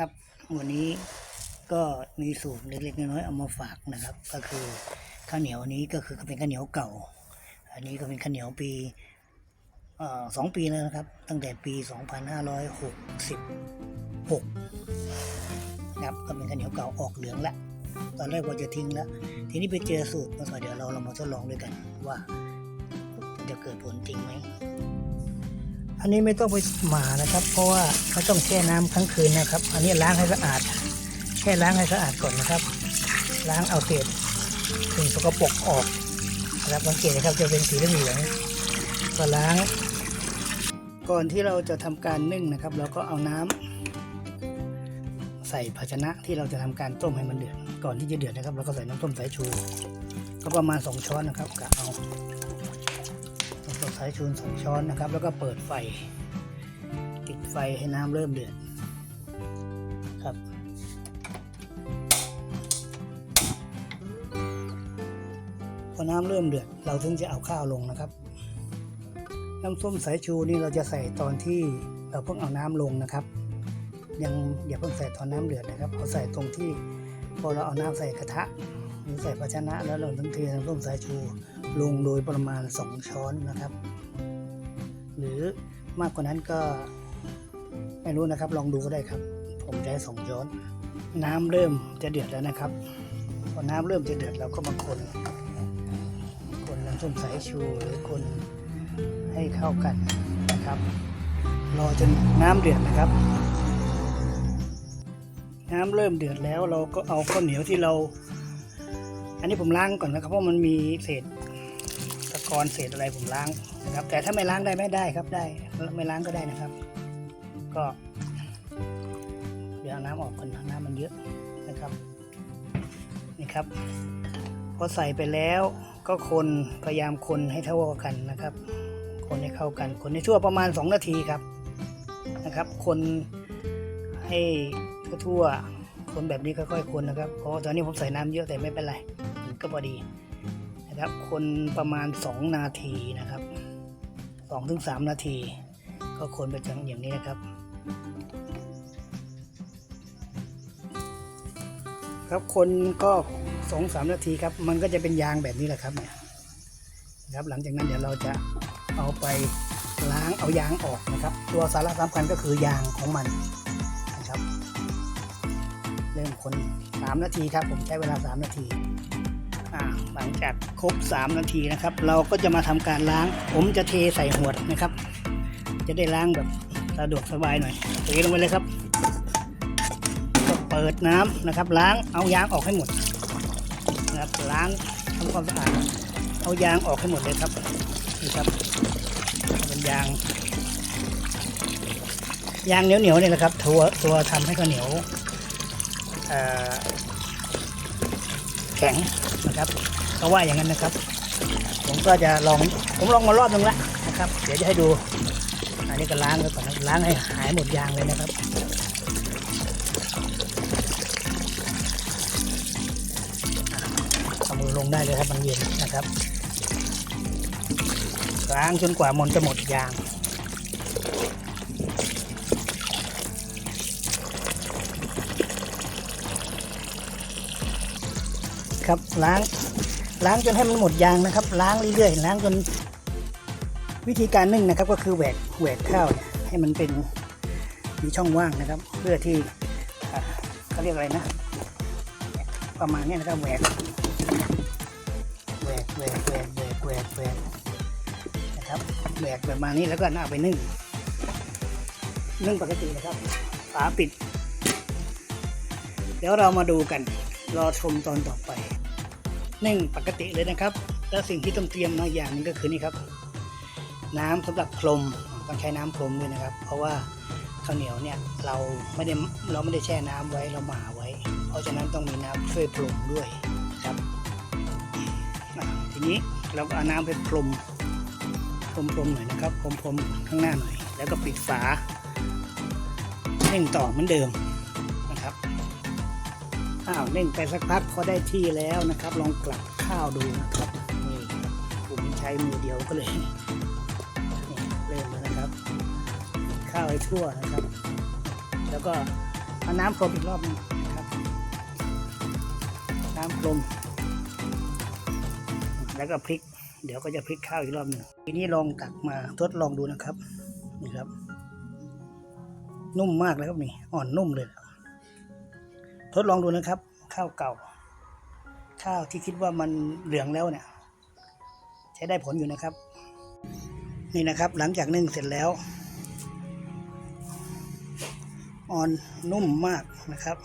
ครับ วันนี้ก็มีสูตรเล็กๆน้อยๆเอามาฝากนะครับ ก็คือข้าวเหนียวนี้ก็คือเป็นข้าวเหนียวเก่า อันนี้ก็เป็นข้าวเหนียวปีสองปีแล้วนะครับ ตั้งแต่ปี 2566นะครับก็เป็นข้าวเหนียวเก่าออกเหลืองแล้วตอนแรกว่าจะทิ้งแล้ว ทีนี้ไปเจอสูตรมาสอยเดี๋ยวเราเรามาทดลองด้วยกันว่าจะเกิดผลจริงไหม อันนี้ไม่ต้องไปหมานะครับ เพราะว่าเขาต้องแช่น้ำทั้งคืนนะครับ อันนี้ล้างให้สะอาด แค่ล้างให้สะอาดก่อนนะครับ ล้างเอาเศษสิ่งสกปรกออกนะครับสังเกตนะครับจะเป็นสีเหลืองก็ล้าง ก่อนที่เราจะทำการนึ่งนะครับ เราก็เอาน้ำใส่ภาชนะที่เราจะทำการต้มให้มันเดือดก่อนที่จะเดือดนะครับเราก็ใส่น้ำส้มสายชูก็ประมาณสองช้อนนะครับกะเอา สายชูนสองช้อนนะครับ แล้วก็เปิดไฟติดไฟให้น้ำเริ่มเดือดครับ พอน้ำเริ่มเดือด เราถึงจะเอาข้าวลงนะครับ น้ำส้มสายชูนี่เราจะใส่ตอนที่เราเพิ่งเอาน้ำลงนะครับ ยังอย่าเพิ่งใส่ตอนน้ำเดือดนะครับเอาใส่ตรงที่พอเราเอาน้ำใส่กระทะหรือใส่ภาชนะแล้วเราถึงเทน้ำส้มสายชู ลงโดยประมาณ 2 ช้อนนะครับ หรือมากกว่านั้นก็ไม่รู้นะครับ ลองดูก็ได้ครับ ผมใช้สองช้อน น้ำเริ่มจะเดือดแล้วนะครับพอน้ำเริ่มจะเดือดเราก็มาคนคนน้ำส้มสายชูหรือคนให้เข้ากันนะครับ รอจนน้ำเดือดนะครับ น้ำเริ่มเดือดแล้วเราก็เอาข้าวเหนียวที่เรา อันนี้ผมล้างก่อนนะครับเพราะมันมีเศษ กอนเศษอะไรผมล้างนะครับ แต่ถ้าไม่ล้างได้ไม่ได้ครับได้ ไม่ล้างก็ได้นะครับ ก็ เดี๋ยวน้ำออกก่อนน้ำมันเยอะนะครับนี่ครับพอใส่ไปแล้วก็คนพยายามคนให้เท่ากันนะครับ คนให้เข้ากัน คนให้ทั่วประมาณ 2 นาทีครับนะครับ คนให้ทั่วๆคนแบบนี้ค่อยๆคนนะครับเพราะตอนนี้ผมใส่น้ำเยอะแต่ไม่เป็นไรก็พอดี นะครับ คนประมาณ 2 นาทีนะครับ2ถึง3นาที ก็คนไปจังอย่างนี้นะครับ ครับคนก็สองสามนาทีครับ มันก็จะเป็นยางแบบนี้แหละครับเนี่ยนะครับหลังจากนั้นเดี๋ยวเราจะเอาไปล้างเอายางออกนะครับ ตัวสาระสำคัญก็คือยางของมันนะครับ เริ่มคน 3 นาทีครับ ผมใช้เวลา 3 นาที หลังจากครบ 3 นาทีนะครับ เราก็จะมาทำการล้าง ผมจะเทใส่หวดนะครับ จะได้ล้างแบบสะดวกสบายหน่อยเทลงไปเลยครับก็เปิดน้ำนะครับ ล้างเอายางออกให้หมดนะครับล้างทำความสะอาดเอายางออกให้หมดเลยครับนี่ครับเป็นยางยางเหนียวๆเนี่ยแหละครับ ตัวตัวทำให้ข้าวเหนียวเอ่อ แข็งนะครับก็ว่าอย่างนั้นนะครับ ผมก็จะลองผมลองมารอบนึงละนะครับ เดี๋ยวจะให้ดูอันนี้ก็ล้างไว้ก่อนล้างให้หายหมดยางเลยนะครับเอามือลงได้เลยครับมันเย็นนะครับล้างจนกว่ามันจะหมดยาง ครับล้างล้างจนให้มันหมดยางนะครับ ล้างเรื่อยๆล้างจน วิธีการนึ่งนะครับ ก็คือแหวกแหวกข้าวให้มันเป็นมีช่องว่างนะครับ เพื่อที่เขาเรียกอะไรนะ ประมาณนี้นะครับแหวกแหวกแหวกแหวกแหวกแหวกแหวกนะครับแหวกประมาณนี้แล้วก็น่าเอาไปนึ่งนึ่งปกตินะครับฝาปิด เดี๋ยวเรามาดูกัน รอชมตอนต่อไป นึ่งปกติเลยนะครับ แล้วสิ่งที่ต้องเตรียมมาอย่างนึงก็คือนี่ครับ น้ำสำหรับพรมต้องใช้น้ำพรมด้วยนะครับ เพราะว่าข้าวเหนียวเนี่ยเราไม่ได้เราไม่ได้แช่น้ำไว้เราหมาไว้ เพราะฉะนั้นต้องมีน้ำช่วยพรมด้วยครับทีนี้เราก็เอาน้ำไปพรมพรมพรมๆหน่อยนะครับพรมพรมๆข้างหน้าหน่อย แล้วก็ปิดฝาเร่งต่อเหมือนเดิม อ้าวเล่นไปสักพักพอได้ที่แล้วนะครับ ลองกลับข้าวดูนะครับนี่ผมใช้มือเดียวก็เลยนี่เริ่มแล้วนะครับ ข้าวให้ทั่วนะครับ แล้วก็เอาน้ำพรมอีกรอบหนึงนะครับ น้ำพรมแล้วก็พลิก เดี๋ยวก็จะพลิกข้าวอีกรอบหนึ่งทีนี้ลองตักมาทดลองดูนะครับนี่ครับ นุ่มมากเลยครับนี่อ่อนนุ่มเลย ทดลองดูนะครับ ข้าวเก่า ข้าวที่คิดว่ามันเหลืองแล้วเนี่ย ใช้ได้ผลอยู่นะครับ นี่นะครับ หลังจากนึ่งเสร็จแล้วอ่อนนุ่มมากนะครับ